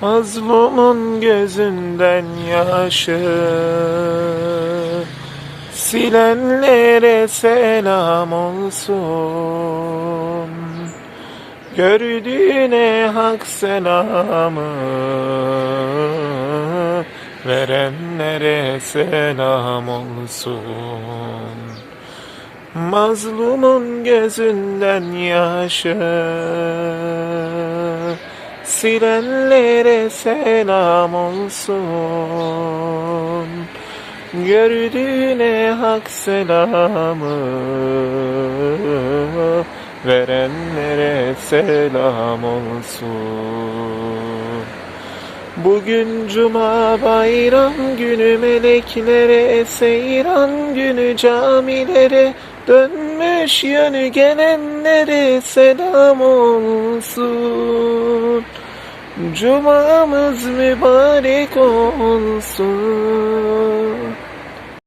Mazlumun gözünden yaşı Silenlere selam olsun. Gördüğüne hak selamı Verenlere selam olsun. Mazlumun gözünden yaşı Silenlere selam olsun Gördüğüne hak selamı Verenlere selam olsun Bugün cuma bayram günü meleklere seyran günü camilere dönmüş yönü gelenlere selam olsun. Cumamız mübarek olsun.